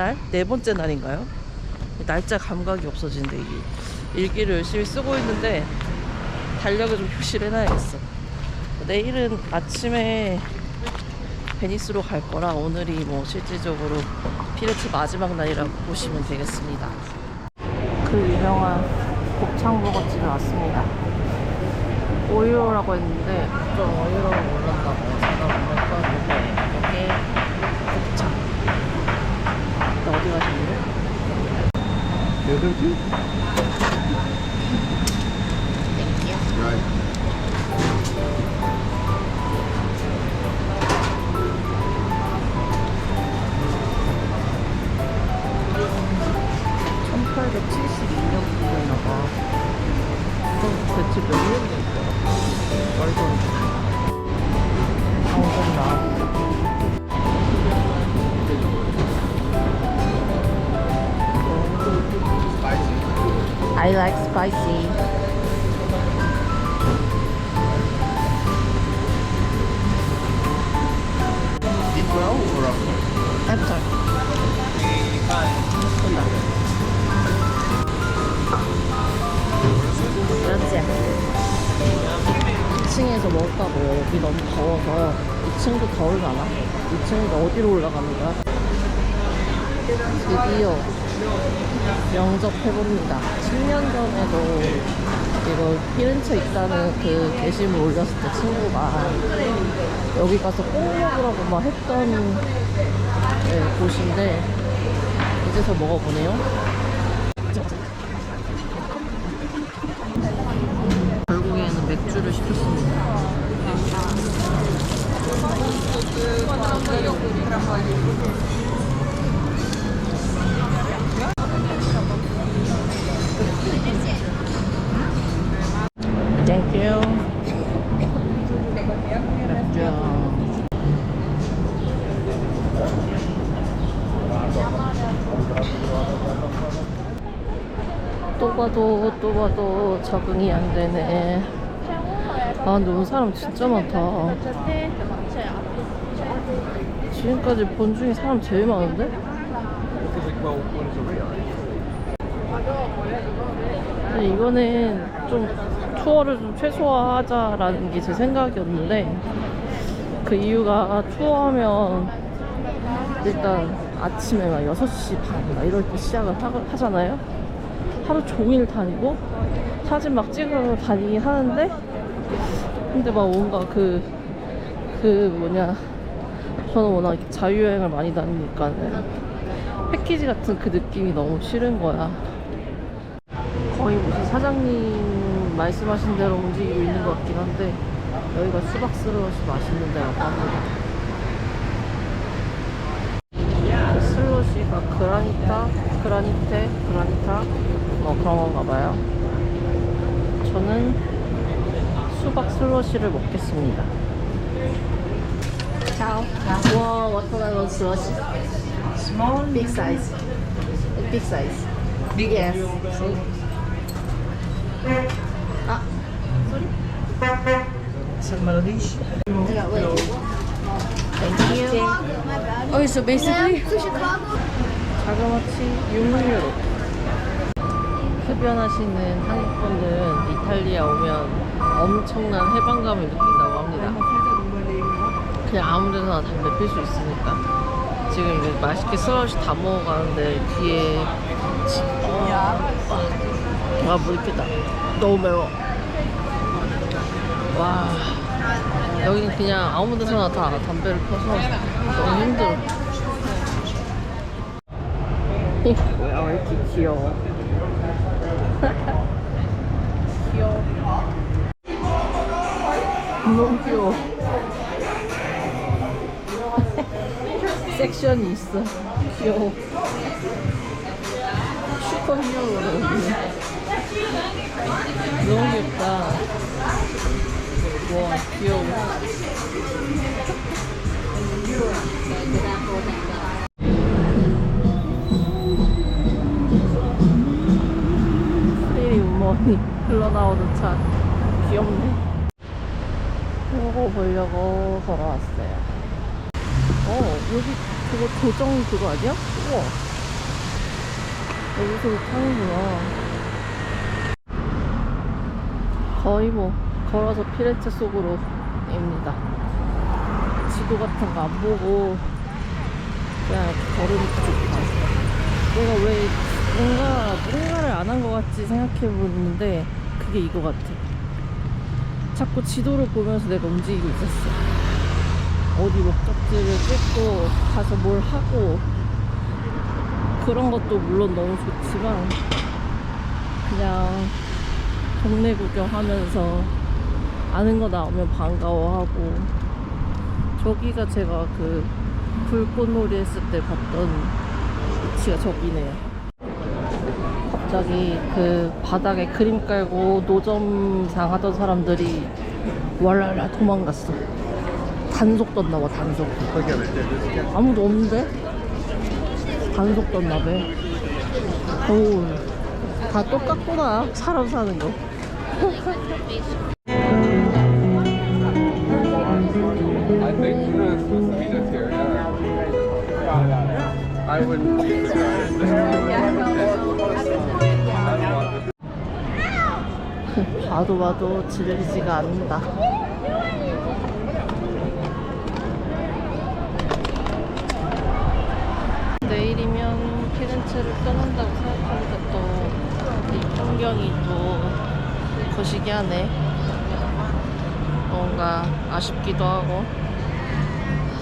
날? 네 번째 날인가요? 날짜 감각이 없어지는데 이게 일기를 열심히 쓰고 있는데 달력을 좀 표시를 해놔야겠어. 내일은 아침에 베니스로 갈 거라 오늘이 뭐 실질적으로 피레트 마지막 날이라고 보시면 되겠습니다. 그 유명한 곱창버거집에 왔습니다. 오이로라고 했는데 좀 오이로를 몰랐다고 건 이거예요. 이게 곱창. 나 어디 가시는데? Two? Right. 1872년도 I like spicy. Well or after? After. 그렇지. 2층에서 먹을까고 여기 너무 더워서 2층도 더울라나? 2층도 어디로 거야? 드디어 영접해봅니다. 10년 전에도 이거 피렌체 있다는 그 게시물 올렸을 때 친구가 여기 가서 꼭 먹으라고 막 했던 네, 곳인데 이제서 먹어보네요. 결국에는 맥주를 시켰습니다. Thank you. 맥주. 또 봐도 또 봐도 적응이 안 되네. 아 오늘 사람 진짜 많다. 지금까지 본 중에 사람 제일 많은데? 이거는 좀 투어를 좀 최소화하자라는 게 제 생각이었는데 그 이유가 투어하면 일단 아침에 막 6시 반막 이럴 때 시작을 하, 하잖아요. 하루 종일 다니고 사진 막 찍으러 다니긴 하는데 근데 막 뭔가 그, 그 뭐냐 저는 워낙 자유여행을 많이 다니니까는 패키지 같은 그 느낌이 너무 싫은 거야. 거의 무슨 사장님 말씀하신 대로 움직이고 있는 것 같긴 한데 여기가 수박스러워서 맛있는 데라고 합니다 슬러시가 그라니타, 그라니테, 그라니타 뭐 그런 건가 봐요. 저는 수박 슬러시를 먹겠습니다. Ciao. 와, 워터멜론 슬러시. Small, big size. 빅 사이즈. Big yes. 아, San Maladish. 땡큐. Oh, so basically, 자그마치 6유로. 흡연하시는 한국분들은 이탈리아 오면 엄청난 해방감을 느낀다고 합니다. 그냥 아무 데나 담배 필 수 있으니까. 지금 이제 맛있게 슬러시 다 먹어가는데 뒤에 지- 어, 와, 물기다. 너무 매워. 와, 여기는 그냥 아무 데서나 다 담배를 펴서 너무 힘들어. 뭐야, 왜 이렇게 귀여워. 귀여워. 너무 귀여워. 섹션이 있어. 귀여워. 슈퍼 히어로네, 여기. 너무 귀엽다. 와, 귀여워. 우먼이 흘러나오는 차. 귀엽네. 이거 보려고 걸어왔어요. 어, 여기 그거 조정 그거 아니야? 우와. 여기서 타는구나. 거의 뭐 걸어서 피레체 속으로 입니다. 지도 같은 거 안 보고 그냥 걸으니까 좋다. 내가 왜 뭔가 뭔가를 안 한 것 같지 생각해 보는데 그게 이거 같아. 자꾸 지도를 보면서 내가 움직이고 있었어. 어디 목적지를 찍고 가서 뭘 하고 그런 것도 물론 너무 좋지만 그냥 동네 구경하면서 아는 거 나오면 반가워하고 저기가 제가 그 불꽃놀이 했을 때 봤던 위치가 저기네요. 갑자기 그 바닥에 그림 깔고 노점상 하던 사람들이 왈랄라 도망갔어. 단속 떴나 봐, 단속. 아무도 없는데? 단속 떴나 봐. 어우, 다 똑같구나. 사람 사는 거. I think you're not supposed to be this here. Yeah. I wouldn't 봐도 봐도 질리지가 않는다. 내일이면 피렌체를 떠난다고 생각하니까 또이 풍경이 또 거시기 하네. 뭔가 아쉽기도 하고.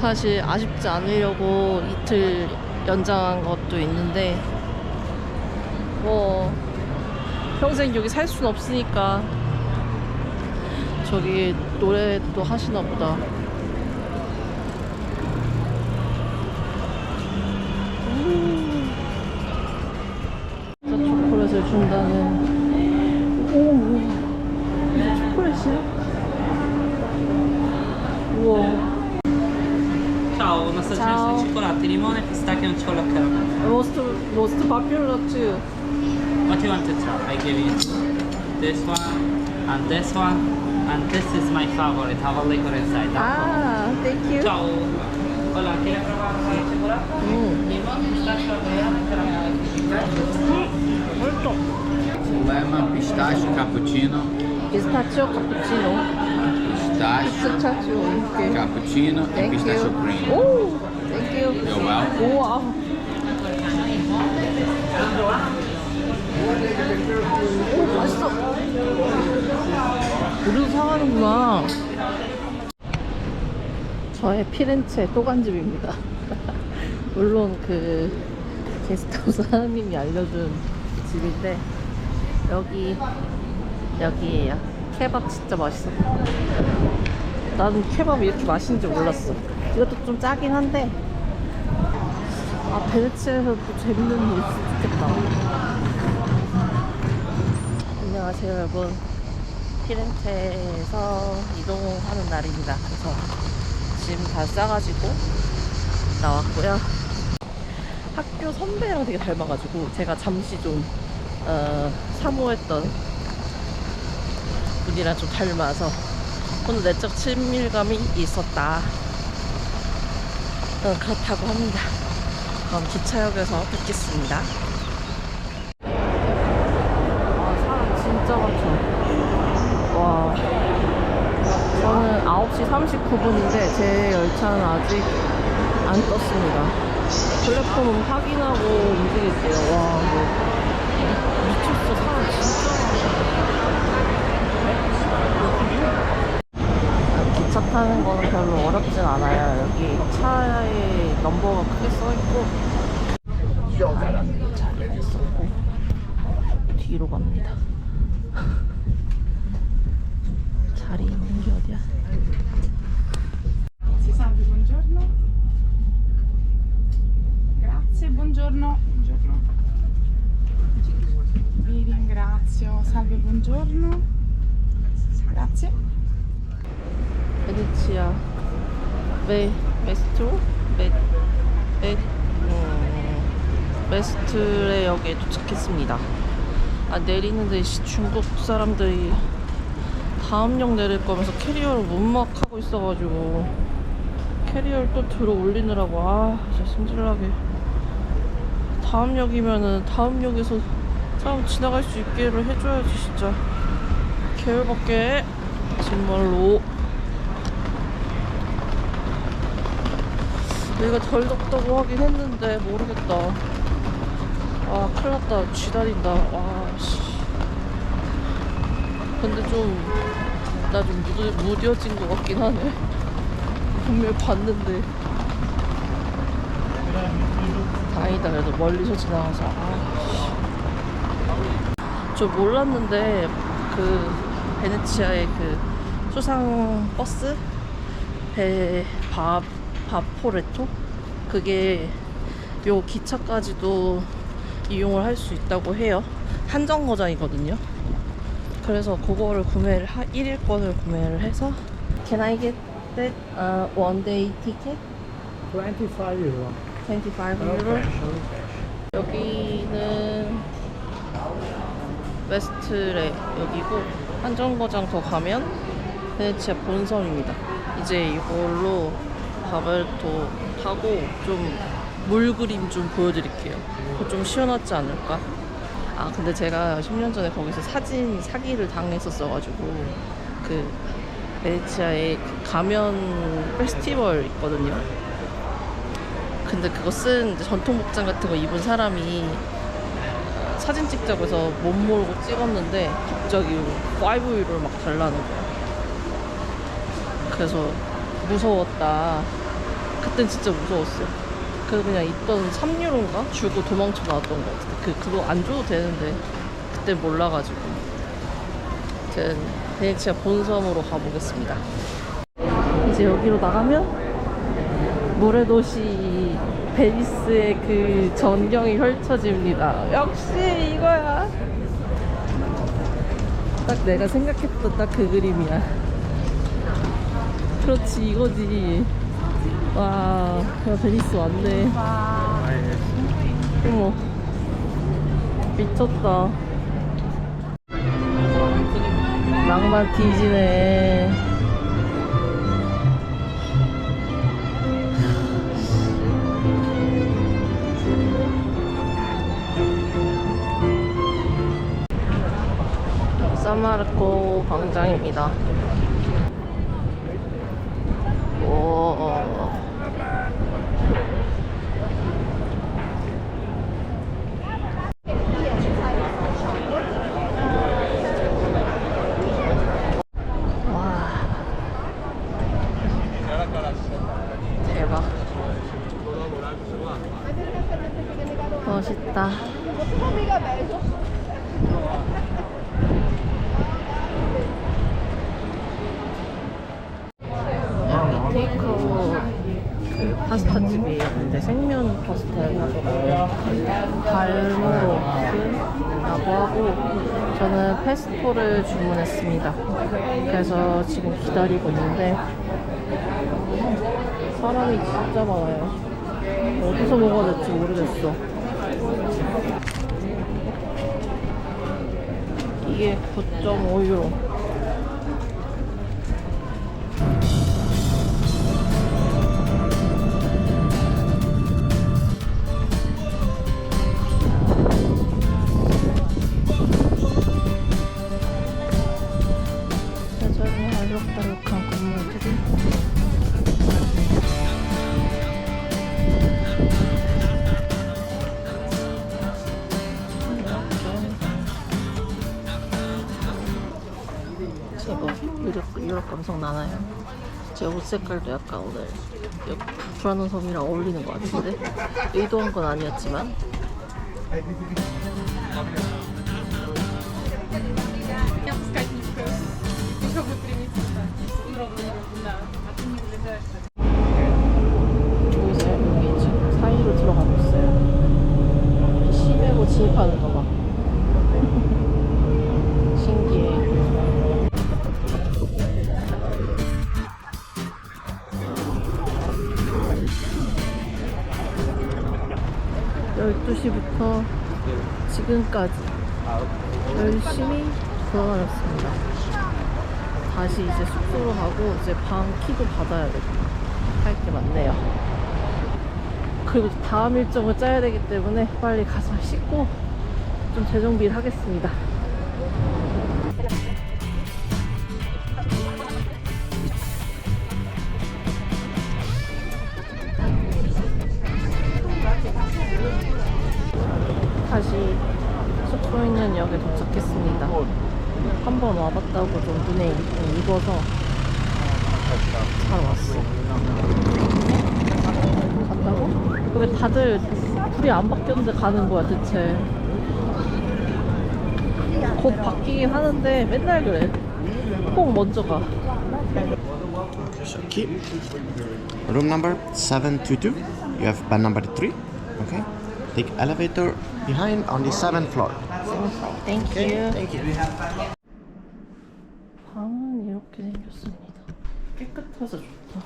사실 아쉽지 않으려고 이틀 연장한 것도 있는데, 뭐, 평생 여기 살순 없으니까 저기 노래도 하시나 보다. 음. 초콜릿을 준다는. 오, 이게 초콜릿이야? 우와. Ciao, Ciao. di cioccolati, limone, pistacchio, nocciola e caramello. Most most popular too. What do you want to try? I give you this one and this one and this is my favorite. Have a liquor inside. Ah, thank you. Ciao. Hola, ¿quiere probar el chocolate? 음, Limone, pistacchio, avellana e caramello. 맛있어. Lemon, pistache, cappuccino, 피스타치오 카푸치노. pistache, 피스타치오 이렇게. cappuccino e Thank pistachio you. cream. 오, thank you. You're welcome. 우와. 오, 맛있어. 우리도 사가는구나. 저의 피렌체 또간집입니다. 물론 그 게스트하우스 하나님이 알려준 집인데 여기 여기에요. 케밥 진짜 맛있어. 나는 케밥이 이렇게 맛있는 줄 몰랐어. 이것도 좀 짜긴 한데 아 베네치아에서 또 재밌는 일 있으면 좋겠다. 안녕하세요 여러분. 피렌체에서 이동하는 날입니다. 그래서 짐 다 싸가지고 나왔고요. 학교 선배랑 되게 닮아가지고 제가 잠시 좀 어, 사모했던 분이랑 좀 닮아서 오늘 내적 친밀감이 있었다. 어, 그렇다고 합니다. 그럼 기차역에서 뵙겠습니다. 10시 39분인데 제 열차는 아직 안 떴습니다. 플랫폼은 확인하고 움직일게요. 와, 뭐. 미쳤어. 사람 진짜 많아. 기차 타는 거는 별로 어렵진 않아요. 여기 차의 넘버가 크게 써있고. 잘 됐었고. 뒤로 갑니다. 자리 있는 게 어디야? Grazie salve, buongiorno. Grazie, buongiorno. Buongiorno. Vi ringrazio. Salve, buongiorno. Grazie. 베네치아 메 메스트로 메, 메 음, 메스트레 역에 도착했습니다. 아 내리는데 씨, 중국 사람들이 다음 역 내릴 거면서 캐리어를 문막하고 있어가지고 캐리어를 또 들어 올리느라고. 아 진짜 승질나게. 다음 역이면은 다음 역에서 사람 지나갈 수 있게를 해줘야지 진짜. 개울밖에 정말로. 여기가 덜 덥다고 하긴 했는데 모르겠다. 아 큰일났다. 쥐다린다. 와씨. 근데 좀 나 좀 무뎌진 것 같긴 하네. 분명히 봤는데. 다행이다 그래도 멀리서 지나가서. 아, 저 몰랐는데 그 베네치아의 그 수상 버스? 배 바, 바포레토? 그게 요 기차까지도 이용을 할 수 있다고 해요. 한정 거장이거든요 그래서 그거를 구매를 하, 1일권을 구매를 해서 Can I get that uh, one day ticket? 25 euro. 25 euro? 여기는 웨스트레 여기고 한 정거장 더 가면 베네치아 본섬입니다. 이제 이걸로 바벨토 타고 좀 물 그림 좀 보여드릴게요. 좀 시원하지 않을까? 아 근데 제가 10년 전에 거기서 사진 사기를 당했었어가지고 그 베네치아에 그 가면 페스티벌 있거든요. 근데 그거 쓴 전통 복장 같은 거 입은 사람이 사진 찍자고 해서 못 모르고 찍었는데 갑자기 5유를 막 달라는 거야. 그래서 무서웠다. 그땐 진짜 무서웠어. 그래서 그냥 있던 3유로인가 주고 도망쳐 나왔던 것 같아. 그, 그거 안 줘도 되는데 그때 몰라가지고. 아무튼 베네치아 본섬으로 가보겠습니다. 이제 여기로 나가면 모래 도시 베니스의 그 전경이 펼쳐집니다. 역시 이거야. 딱 내가 생각했던 딱 그 그림이야. 그렇지 이거지. 와, 야, 베니스 왔네. 어머, 미쳤다. 낭만 뒤지네. 산마르코 광장입니다. 오. 와. 대박. 멋있다. 테이크아웃 그 파스타 집이에요. 근데 생면 파스타였나봐요. 발모로크라고 하고 저는 페스토를 주문했습니다. 그래서 지금 기다리고 있는데 사람이 진짜 많아요. 어디서 먹어야 될지 모르겠어. 이게 9.5유로. 알록달록한 건물들이 제가 유럽, 유럽 감성 나나요? 제 옷 색깔도 약간 오늘 여- 불안한 섬이랑 어울리는 것 같은데? 의도한 건 아니었지만 시부터 지금까지 열심히 돌아다녔습니다. 다시 이제 숙소로 가고 이제 방 키도 받아야 되고 할 게 많네요. 그리고 다음 일정을 짜야 되기 때문에 빨리 가서 씻고 좀 재정비를 하겠습니다. 잘 왔어. 간다고? 왜 다들 불이 안 바뀌었는데 가는 거야 대체? 곧 바뀌긴 하는데 맨날 그래. 꼭 먼저 가. Key. Room number 722. You have bed number 3. Okay. Take elevator behind on the seventh floor. Thank you. Thank you. 방은 이렇게 생겼습니다. 깨끗해서 좋다.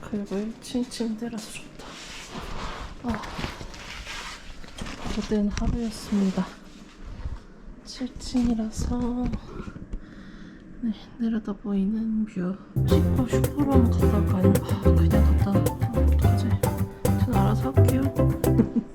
그리고 1층 침대라서 좋다. 아, 고된 하루였습니다. 7층이라서 네, 내려다 보이는 뷰. 슈퍼 슈퍼로 한번 갔다 올까요? 아, 그냥 갔다. 아, 어떡하지? 전 알아서 할게요.